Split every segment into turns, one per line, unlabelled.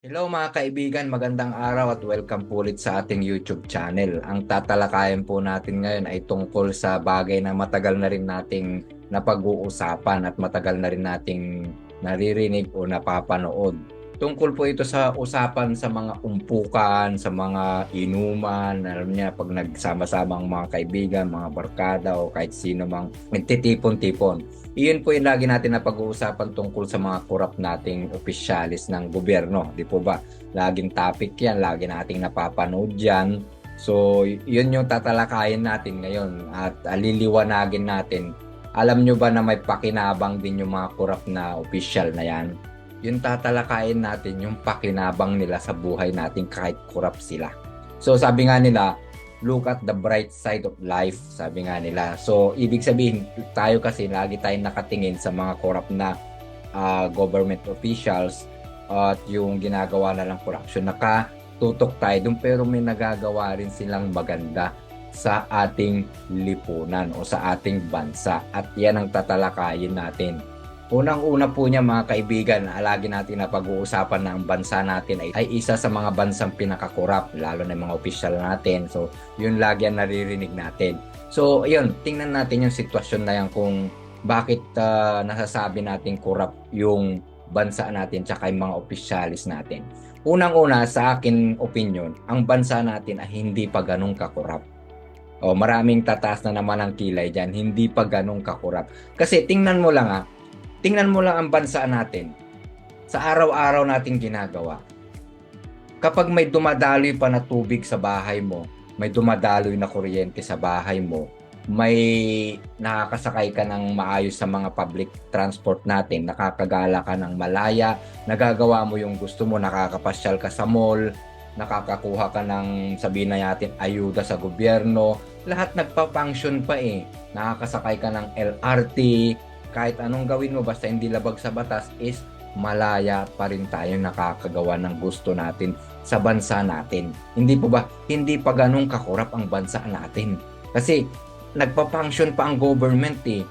Hello mga kaibigan, magandang araw at welcome po ulit sa ating YouTube channel. Ang tatalakayan po natin ngayon ay tungkol sa bagay na matagal na rin nating napag-uusapan at matagal na rin nating naririnig o napapanood. Tungkol po ito sa usapan sa mga umpukan, sa mga inuman, alam niya pag nagsama-sama ang mga kaibigan, mga barkada o kahit sino mang nagtitipon-tipon. Iyon po yung lagi natin na pag-uusapan tungkol sa mga korap nating opisyalis ng gobyerno. Di po ba? Laging topic yan, lagi nating napapanood yan. So, yun yung tatalakayin natin ngayon at aliliwanagin natin. Alam nyo ba na may pakinabang din yung mga korap na opisyal na yan? Yung tatalakayin natin yung pakinabang nila sa buhay natin kahit korap sila. So, sabi nga nila, look at the bright side of life, sabi nga nila. So, ibig sabihin, tayo kasi lagi tayong nakatingin sa mga corrupt na ah, government officials at yung ginagawa na lang corruption. Nakatutok tayo dun pero may nagagawa rin silang maganda sa ating lipunan o sa ating bansa. At yan ang tatalakayin natin. Unang-una po niya mga kaibigan, lagi natin na pag-uusapan na ang bansa natin ay, ay isa sa mga bansang pinakakorap, lalo na mga opisyal natin. So, yun lagi ang naririnig natin. So, yun, tingnan natin yung sitwasyon na yan kung bakit ah, nasasabi natin korap yung bansa natin tsaka yung mga opisyalis natin. Unang-una, sa akin opinion, ang bansa natin ay hindi pa ganun kakorap. O, maraming tataas na naman ang kilay dyan, hindi pa ganun kakorap. Kasi tingnan mo lang ah, tingnan mo lang ang bansa natin sa araw-araw nating ginagawa. Kapag may dumadaloy pa na tubig sa bahay mo, may dumadaloy na kuryente sa bahay mo, may nakakasakay ka ng maayos sa mga public transport natin, nakakagala ka ng malaya, nagagawa mo yung gusto mo, nakakapasyal ka sa mall, nakakakuha ka ng sabihin na natin ayuda sa gobyerno, lahat nagpa-function pa eh. Nakakasakay ka ng LRT, kahit anong gawin mo basta hindi labag sa batas is malaya pa rin tayo nakakagawa ng gusto natin sa bansa natin. Hindi po ba? Hindi pa ganun kakurap ang bansa natin. Kasi nagpa-function pa ang government eh.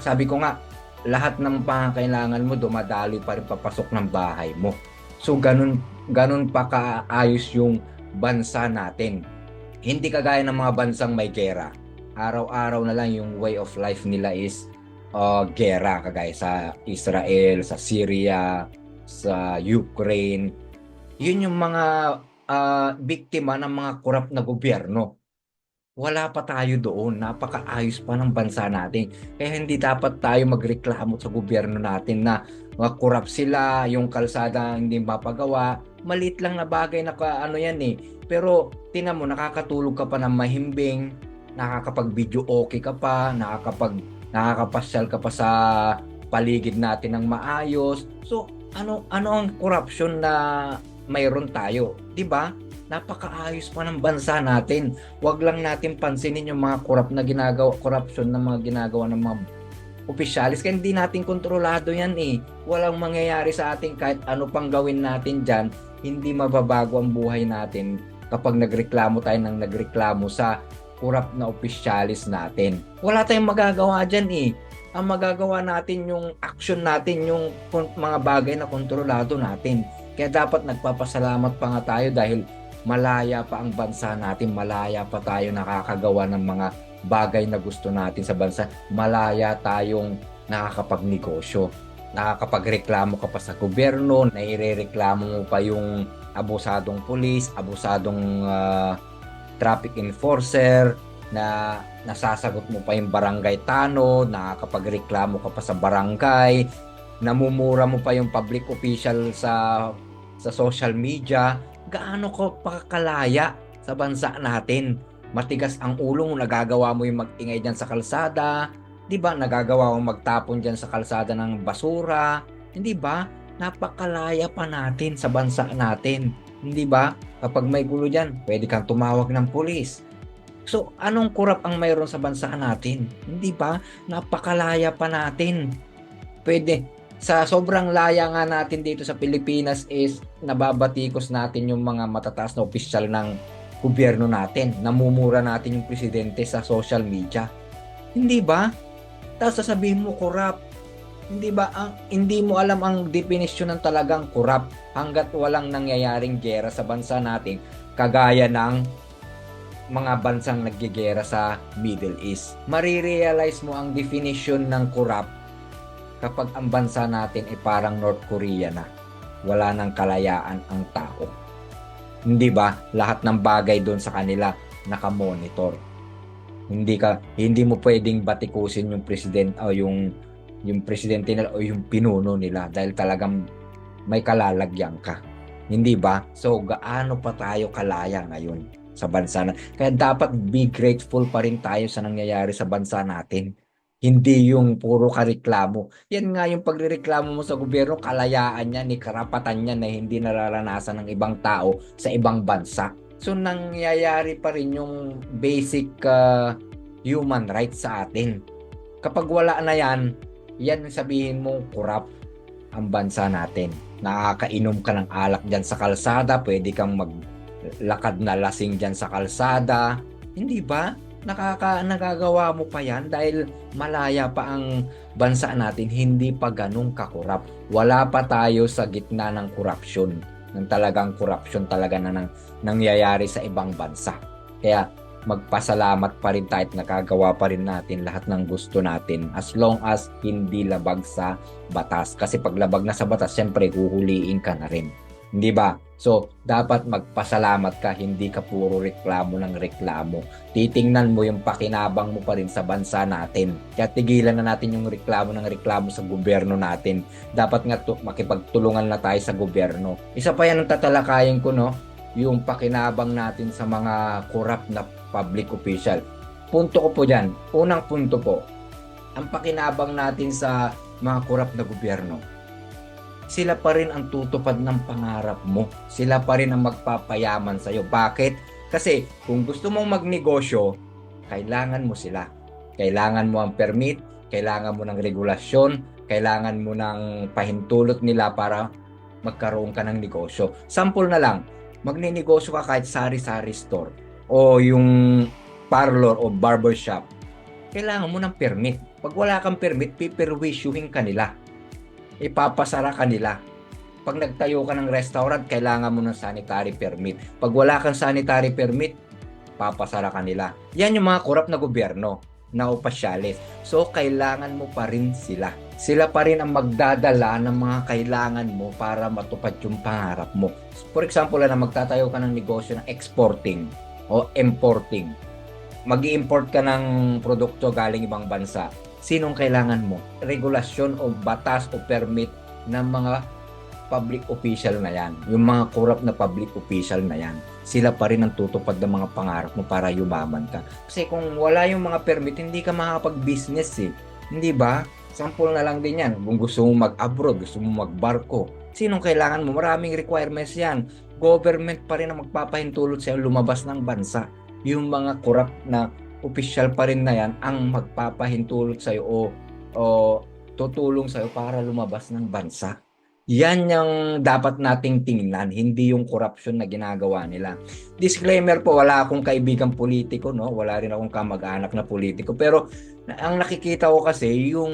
Sabi ko nga, lahat ng pangangailangan mo dumadaloy pa rin papasok ng bahay mo. So ganun, ganun pa kaayos yung bansa natin. Hindi kagaya ng mga bansang may gera. Araw-araw na lang yung way of life nila is uh, gera kagaya sa Israel, sa Syria, sa Ukraine. Yun yung mga uh, biktima ng mga korap na gobyerno. Wala pa tayo doon. Napakaayos pa ng bansa natin. Kaya hindi dapat tayo magreklamo sa gobyerno natin na mga korap sila, yung kalsada hindi mapagawa. Malit lang na bagay na ano yan eh. Pero tinan mo, nakakatulog ka pa ng mahimbing, nakakapag-video okay ka pa, nakakapag nakakapasyal ka pa sa paligid natin ng maayos. So, ano ano ang corruption na mayroon tayo, 'di ba? Napakaayos pa ng bansa natin. Huwag lang natin pansinin yung mga corrupt na ginagawa, corruption na mga ginagawa ng mga opisyalis kasi hindi natin kontrolado yan eh. Walang mangyayari sa atin kahit ano pang gawin natin dyan, hindi mababago ang buhay natin kapag nagreklamo tayo ng nagreklamo sa kurap na opisyalis natin. Wala tayong magagawa dyan eh. Ang magagawa natin yung action natin, yung mga bagay na kontrolado natin. Kaya dapat nagpapasalamat pa nga tayo dahil malaya pa ang bansa natin, malaya pa tayo nakakagawa ng mga bagay na gusto natin sa bansa. Malaya tayong nakakapagnegosyo. Nakakapagreklamo ka pa sa gobyerno, nairereklamo mo pa yung abusadong pulis, abusadong ah, traffic enforcer, na nasasagot mo pa yung barangay tano, nakakapagreklamo ka pa sa barangay, namumura mo pa yung public official sa sa social media, gaano ko pakakalaya sa bansa natin? Matigas ang ulo mo, nagagawa mo yung mag-ingay dyan sa kalsada, 'di ba? Nagagawa mo magtapon dyan sa kalsada ng basura, hindi ba? Napakalaya pa natin sa bansa natin, hindi ba? Kapag may gulo dyan, pwede kang tumawag ng pulis. So, anong kurap ang mayroon sa bansa natin? Hindi ba? Napakalaya pa natin. Pwede. Sa sobrang laya nga natin dito sa Pilipinas is nababatikos natin yung mga matataas na opisyal ng gobyerno natin. Namumura natin yung presidente sa social media. Hindi ba? Tapos sasabihin mo, korap. Hindi ba ang hindi mo alam ang definition ng talagang corrupt hangga't walang nangyayaring gera sa bansa natin kagaya ng mga bansang naggigera sa Middle East. Marirealize mo ang definition ng corrupt kapag ang bansa natin ay parang North Korea na. Wala nang kalayaan ang tao. Hindi ba? Lahat ng bagay doon sa kanila nakamonitor. Hindi ka hindi mo pwedeng batikusin yung president o yung yung presidente nila o yung pinuno nila dahil talagang may kalalagyan ka. Hindi ba? So gaano pa tayo kalaya ngayon sa bansa na kaya dapat be grateful pa rin tayo sa nangyayari sa bansa natin. Hindi yung puro kareklamo. Yan nga yung pagrereklamo mo sa gobyerno, kalayaan niya, ni karapatan niya na hindi nararanasan ng ibang tao sa ibang bansa. So nangyayari pa rin yung basic uh, human rights sa atin. Kapag wala na yan, yan ang sabihin mo corrupt ang bansa natin. Nakakainom ka ng alak dyan sa kalsada, pwede kang maglakad na lasing dyan sa kalsada. Hindi ba? Nakaka, nagagawa mo pa yan dahil malaya pa ang bansa natin, hindi pa ganun kakurap. Wala pa tayo sa gitna ng corruption, ng talagang corruption talaga na nang, nangyayari sa ibang bansa. Kaya magpasalamat pa rin tayo at nakagawa pa rin natin lahat ng gusto natin as long as hindi labag sa batas. Kasi pag labag na sa batas, syempre huhuliin ka na rin. Hindi ba? So, dapat magpasalamat ka, hindi ka puro reklamo ng reklamo. Titingnan mo yung pakinabang mo pa rin sa bansa natin. Kaya tigilan na natin yung reklamo ng reklamo sa gobyerno natin. Dapat nga to, makipagtulungan na tayo sa gobyerno. Isa pa yan ang tatalakayin ko, no? Yung pakinabang natin sa mga corrupt na public official. Punto ko po dyan. Unang punto po, ang pakinabang natin sa mga corrupt na gobyerno sila pa rin ang tutupad ng pangarap mo. Sila pa rin ang magpapayaman sa'yo. Bakit? Kasi kung gusto mong magnegosyo, kailangan mo sila. Kailangan mo ang permit, kailangan mo ng regulasyon, kailangan mo ng pahintulot nila para magkaroon ka ng negosyo. Sample na lang, magninegosyo ka kahit sari-sari store o yung parlor o barbershop. Kailangan mo ng permit. Pag wala kang permit, piperwisyuhin ka nila ipapasara ka nila. Pag nagtayo ka ng restaurant, kailangan mo ng sanitary permit. Pag wala kang sanitary permit, papasara ka nila. Yan yung mga korap na gobyerno na opasyalis. So, kailangan mo pa rin sila. Sila pa rin ang magdadala ng mga kailangan mo para matupad yung pangarap mo. For example, na magtatayo ka ng negosyo ng exporting o importing. mag import ka ng produkto galing ibang bansa sinong kailangan mo? Regulasyon o batas o permit ng mga public official na yan. Yung mga corrupt na public official na yan. Sila pa rin ang tutupad ng mga pangarap mo para yumaman ka. Kasi kung wala yung mga permit, hindi ka makakapag-business eh. Hindi ba? Sample na lang din yan. Kung gusto mo mag-abroad, gusto mo magbarko, sinong kailangan mo? Maraming requirements yan. Government pa rin ang magpapahintulot sa'yo lumabas ng bansa. Yung mga corrupt na official pa rin na yan ang magpapahintulot sa'yo o, o tutulong sa'yo para lumabas ng bansa. Yan yung dapat nating tingnan, hindi yung corruption na ginagawa nila. Disclaimer po, wala akong kaibigang politiko, no? Wala rin akong kamag-anak na politiko. Pero ang nakikita ko kasi, yung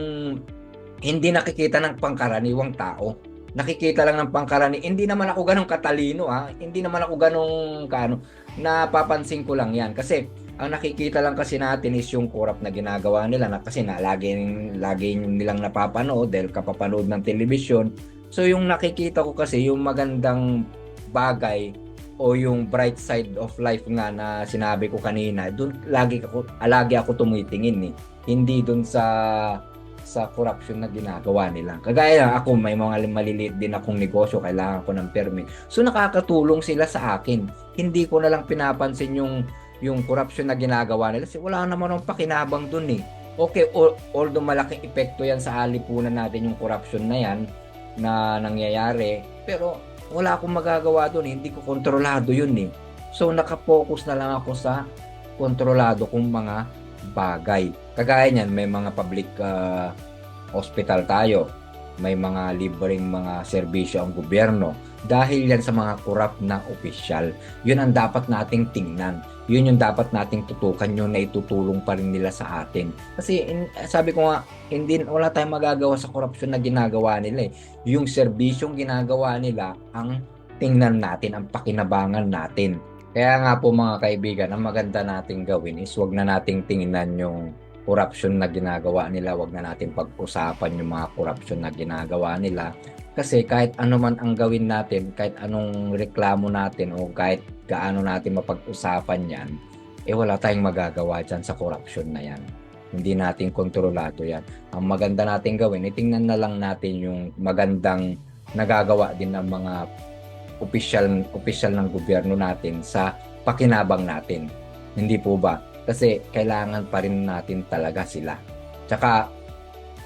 hindi nakikita ng pangkaraniwang tao. Nakikita lang ng pangkarani. Hindi naman ako ganong katalino, ha? Hindi naman ako ganong, kano, napapansin ko lang yan. Kasi ang nakikita lang kasi natin is yung kurap na ginagawa nila na kasi na lagi, lagi nilang napapanood dahil kapapanood ng telebisyon. So yung nakikita ko kasi yung magandang bagay o yung bright side of life nga na sinabi ko kanina, doon lagi ako lagi ako tumitingin eh. Hindi doon sa sa corruption na ginagawa nila. Kagaya lang ako, may mga maliliit din akong negosyo, kailangan ko ng permit. So nakakatulong sila sa akin. Hindi ko na lang pinapansin yung yung corruption na ginagawa nila kasi wala naman ng pakinabang dun eh. Okay, although malaking epekto yan sa alipunan natin yung corruption na yan na nangyayari, pero wala akong magagawa dun eh. Hindi ko kontrolado yun eh. So nakapokus na lang ako sa kontrolado kong mga bagay. Kagaya niyan, may mga public uh, hospital tayo. May mga libreng mga serbisyo ang gobyerno. dahil yan sa mga korap na opisyal. Yun ang dapat nating tingnan. Yun yung dapat nating tutukan yung na itutulong pa rin nila sa atin. Kasi in- sabi ko nga, hindi, wala tayong magagawa sa korupsyon na ginagawa nila eh. Yung serbisyong ginagawa nila ang tingnan natin, ang pakinabangan natin. Kaya nga po mga kaibigan, ang maganda nating gawin is wag na nating tingnan yung corruption na ginagawa nila, wag na natin pag-usapan yung mga corruption na ginagawa nila. Kasi kahit ano man ang gawin natin, kahit anong reklamo natin o kahit gaano natin mapag-usapan yan, eh wala tayong magagawa dyan sa corruption na yan. Hindi natin kontrolado yan. Ang maganda natin gawin, itingnan na lang natin yung magandang nagagawa din ng mga opisyal opisyal ng gobyerno natin sa pakinabang natin. Hindi po ba? Kasi kailangan pa rin natin talaga sila. Tsaka,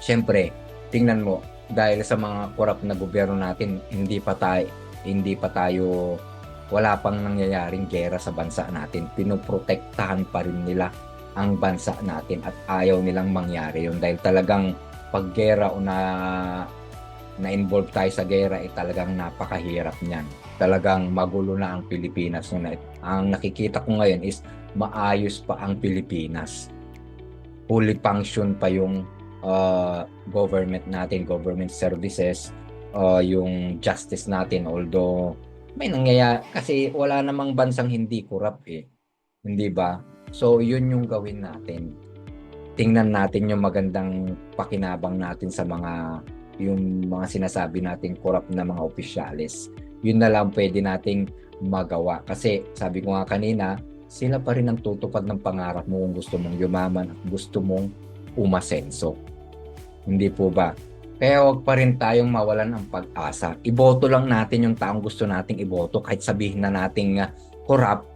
syempre, tingnan mo, dahil sa mga korap na gobyerno natin, hindi pa tayo, hindi pa tayo, wala pang nangyayaring gera sa bansa natin. Pinoprotektahan pa rin nila ang bansa natin at ayaw nilang mangyari yun dahil talagang pag gera o na na-involve tayo sa gera, eh talagang napakahirap niyan. Talagang magulo na ang Pilipinas. No? Ang nakikita ko ngayon is maayos pa ang Pilipinas. Fully function pa yung uh, government natin, government services, uh, yung justice natin. Although may nangyayari, kasi wala namang bansang hindi corrupt eh. Hindi ba? So, yun yung gawin natin. Tingnan natin yung magandang pakinabang natin sa mga yung mga sinasabi nating corrupt na mga opisyalis. Yun na lang pwede nating magawa. Kasi sabi ko nga kanina, sila pa rin ang tutupad ng pangarap mo kung gusto mong yumaman at gusto mong umasenso. Hindi po ba? Kaya wag pa rin tayong mawalan ng pag-asa. Iboto lang natin yung taong gusto nating iboto kahit sabihin na nating uh, corrupt.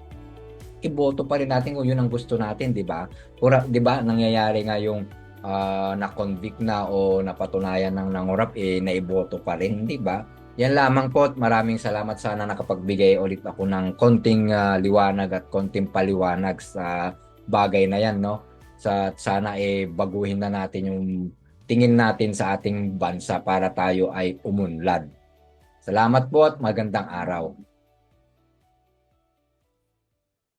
Iboto pa rin natin kung yun ang gusto natin, di ba? Corrupt, di ba? Nangyayari nga yung uh, na-convict na o napatunayan ng nangurap, eh, naiboto pa rin, di ba? Yan lamang po at maraming salamat sana nakapagbigay ulit ako ng konting uh, liwanag at konting paliwanag sa bagay na yan, no? Sa, sana eh baguhin na natin yung tingin natin sa ating bansa para tayo ay umunlad. Salamat po at magandang araw.